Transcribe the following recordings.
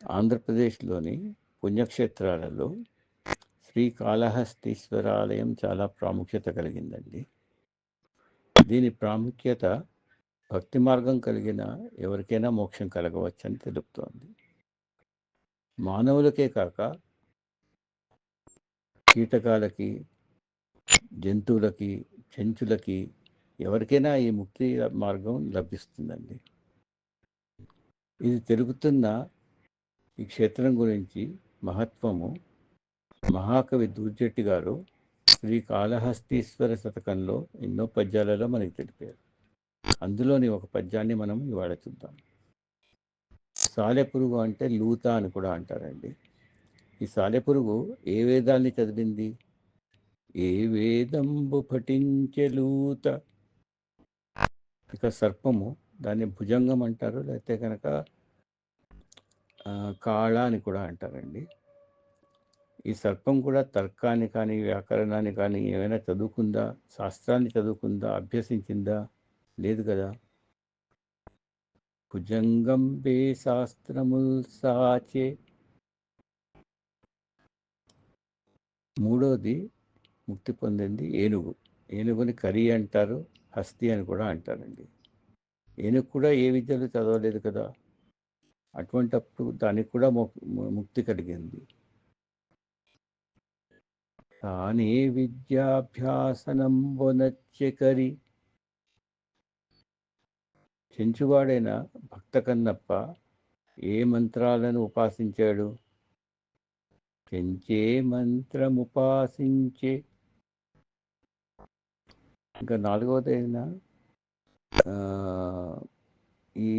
ఆంధ్రప్రదేశ్లోని పుణ్యక్షేత్రాలలో శ్రీకాళహస్తీశ్వర ఆలయం చాలా ప్రాముఖ్యత కలిగిందండి. దీని ప్రాముఖ్యత భక్తి మార్గం కలిగిన ఎవరికైనా మోక్షం కలగవచ్చని తెలుపుతోంది. మానవులకే కాక కీటకాలకి జంతువులకి చెంచులకి ఎవరికైనా ఈ ముక్తి మార్గం లభిస్తుందండి. ఇది తిరుగుతున్న ఈ క్షేత్రం గురించి మహత్వము. మహాకవి దూర్జెట్టి గారు శ్రీ కాళహస్తీశ్వర శతకంలో ఎన్నో పద్యాలలో మనకి తెలిపారు. అందులోని ఒక పద్యాన్ని మనం ఇవాళ చూద్దాం. సాలెపురుగు అంటే లూత అని కూడా అంటారండి. ఈ సాలెపురుగు ఏ వేదాల్ని చదివింది? ఏ వేదంబు పఠించే లూత. ఇక సర్పము దాన్ని భుజంగం అంటారు లేకపోతే కనుక కాళ అని కూడా అంటారండి. ఈ సర్పం కూడా తర్కాన్ని కానీ వ్యాకరణాన్ని కానీ ఏమైనా చదువుకుందా? శాస్త్రాన్ని చదువుకుందా? అభ్యసించిందా? లేదు కదా? భుజంగం బే శాస్త్రముల్ సాచే. మూడోది ముక్తి పొందింది ఏనుగు. ఏనుగుని కరి అంటారు హస్తి అని కూడా అంటారండి. ఏనుగు కూడా ఏ విద్యలు చదవలేదు కదా? అటువంటప్పుడు దానికి కూడా ముక్తి కలిగింది. తానే విద్యాభ్యాసనం బొనచ్చకరి చెంచువాడైన భక్త కన్నప్ప ఏ మంత్రాలను ఉపాసించాడు? చెంచే మంత్రముపాసించే. ఇంకా నాలుగవదైన ఈ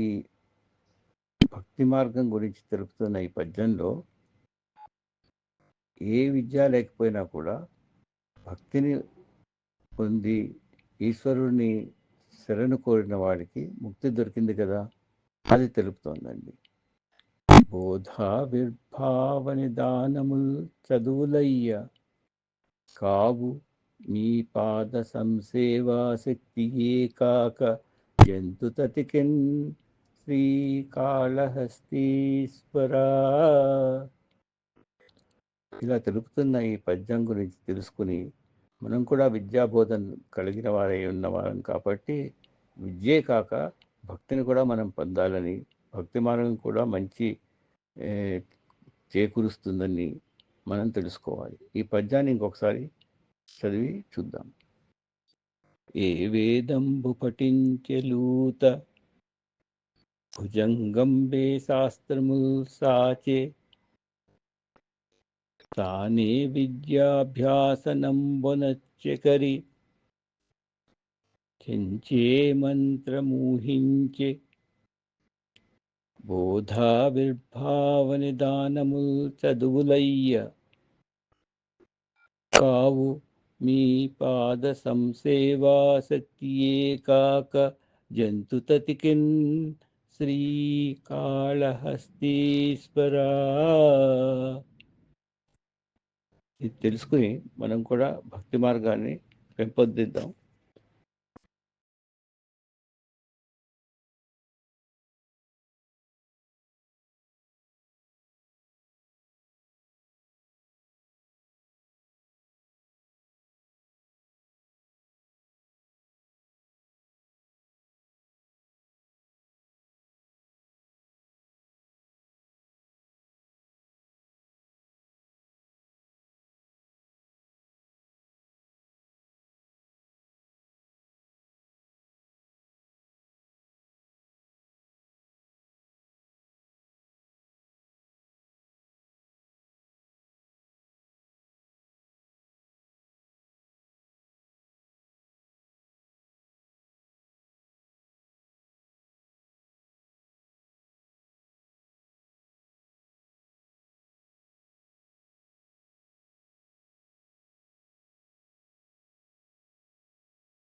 భక్తి మార్గం గురించి తెలుపుతున్న ఈ పద్యంలో ఏ విద్య లేకపోయినా కూడా భక్తిని పొంది ఈశ్వరుడిని శరణు కోరిన వాడికి ముక్తి దొరికింది కదా? అది తెలుపుతోందండి. బోధావిర్భావని దానముల్ చదువులయ్య. కావు మీ పాద సంసేవాశక్తియే కాక జంతుతతికిన్ శ్రీకాళహస్తీశ్వరా. ఇలా తెలుపుతున్న ఈ పద్యం గురించి తెలుసుకుని మనం కూడా విద్యాబోధన కలిగిన వారై ఉన్నవారం కాబట్టి విద్యే కాక భక్తిని కూడా మనం పొందాలని భక్తి మార్గం కూడా మంచి చేకూరుస్తుందని మనం తెలుసుకోవాలి. ఈ పద్యాన్ని ఇంకొకసారి చదివి చూద్దాం. ఏ వేదంబు పఠించెలూత భుజంగంబే శాస్త్రముల్ సాచే. తానే విద్యాభ్యాసనంబొనచ్చకరి చెంచే మంత్రమూహించే. బోధావిర్భావని దానముల్ చదువులయ్య. కావు మీ పాద సంసేవా సత్యే కాక జంతుతతికిన్ శ్రీకాళహస్తీశ్వరా. ఇది తెలుసుకుని మనం కూడా భక్తి మార్గాన్ని పెంపొందిద్దాం.